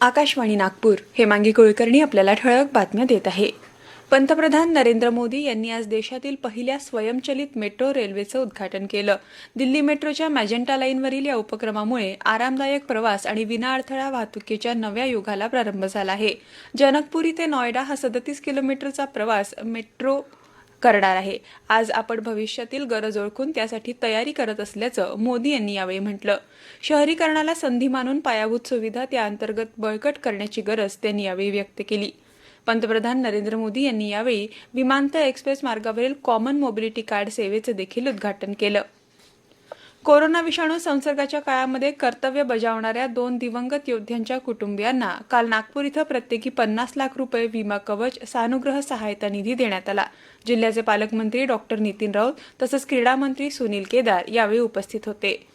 आकाशवाणी नागपूर. हेमांगी कुलकर्णी आपल्याला ठळक बातम्या देत आहे. पंतप्रधान नरेंद्र मोदी यांनी आज देशातील पहिल्या स्वयंचलित मेट्रो रेल्वेचं उद्घाटन केलं. दिल्ली मेट्रोच्या मॅजेंटा लाईनवरील या उपक्रमामुळे आरामदायक प्रवास आणि विनाअडथळा वाहतुकीच्या नव्या युगाला प्रारंभ झाला आहे. जनकपुरी ते नॉयडा हा सदतीस किलोमीटरचा प्रवास मेट्रो करणार आहे. आज आपण भविष्यातील गरज ओळखून त्यासाठी तयारी करत असल्याचं मोदी यांनी यावेळी म्हटलं. शहरीकरणाला संधी मानून पायाभूत सुविधा त्या अंतर्गत बळकट करण्याची गरज त्यांनी यावेळी व्यक्त केली. पंतप्रधान नरेंद्र मोदी यांनी यावेळी विमानतळ एक्सप्रेस मार्गावरील कॉमन मोबिलिटी कार्ड सेवेचं देखील उद्घाटन केलं. कोरोना विषाणू संसर्गाच्या काळामध्ये कर्तव्य बजावणाऱ्या दोन दिवंगत योद्ध्यांच्या कुटुंबियांना काल नागपूर इथं प्रत्येकी पन्नास लाख रुपये विमा कवच सानुग्रह सहायता निधी देण्यात आला. जिल्ह्याचे पालकमंत्री डॉक्टर नितीन राऊत तसंच क्रीडा मंत्री सुनील केदार यावेळी उपस्थित होते.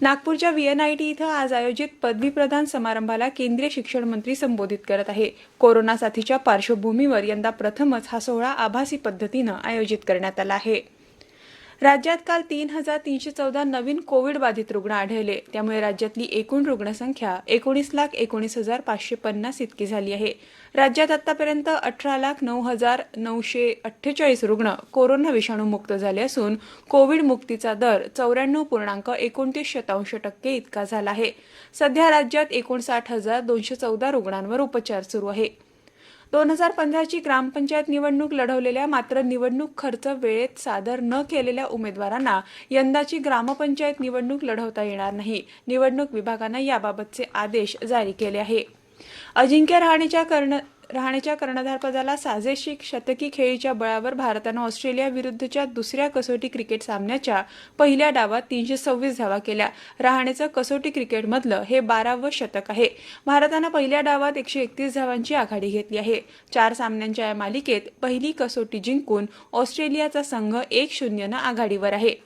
नागपूरच्या व्हीएनआयटी इथं आज आयोजित पदवी प्रदान समारंभाला केंद्रीय शिक्षण मंत्री संबोधित करत आहे. कोरोना साथीच्या पार्श्वभूमीवर यंदा प्रथमच हा सोहळा आभासी पद्धतीनं आयोजित करण्यात आला आहे. राज्यात काल तीन हजार तीनशे चौदा नवीन कोविड बाधित रुग्ण आढळले. त्यामुळे राज्यातली एकूण रुग्णसंख्या एकोणीस लाख एकोणीस हजार पाचशे पन्नास इतकी झाली आहे. राज्यात आतापर्यंत अठरा लाख नऊ हजार नऊशे अठ्ठेचाळीस रुग्ण कोरोना विषाणू मुक्त झाले असून कोविड मुक्तीचा दर चौऱ्याण्णव पूर्णांक एकोणतीस शतांश टक्के इतका झाला आहे. सध्या राज्यात एकोणसाठ हजार दोनशे चौदा रुग्णांवर उपचार सुरू आहे. दोन हजार पंधराची ग्रामपंचायत निवडणूक लढवलेल्या मात्र निवडणूक खर्च वेळेत सादर न केलेल्या उमेदवारांना यंदाची ग्रामपंचायत निवडणूक लढवता येणार नाही. निवडणूक विभागानं याबाबतचे आदेश जारी केले आहे. अजिंक्य रहाणेच्या कर्ण रहाणेच्या कर्णधारपदाला साजेशी शतकी खेळीच्या बळावर भारतानं ऑस्ट्रेलिया विरुद्धच्या दुसऱ्या कसोटी क्रिकेट सामन्याच्या पहिल्या डावात तीनशे सव्वीस धावा केल्या. रहाणेचं कसोटी क्रिकेटमधलं हे बारावं शतक आहे. भारतानं पहिल्या डावात एकशे एकतीस धावांची आघाडी घेतली आहे. चार सामन्यांच्या या मालिकेत पहिली कसोटी जिंकून ऑस्ट्रेलियाचा संघ एक शून्यनं आघाडीवर आहे.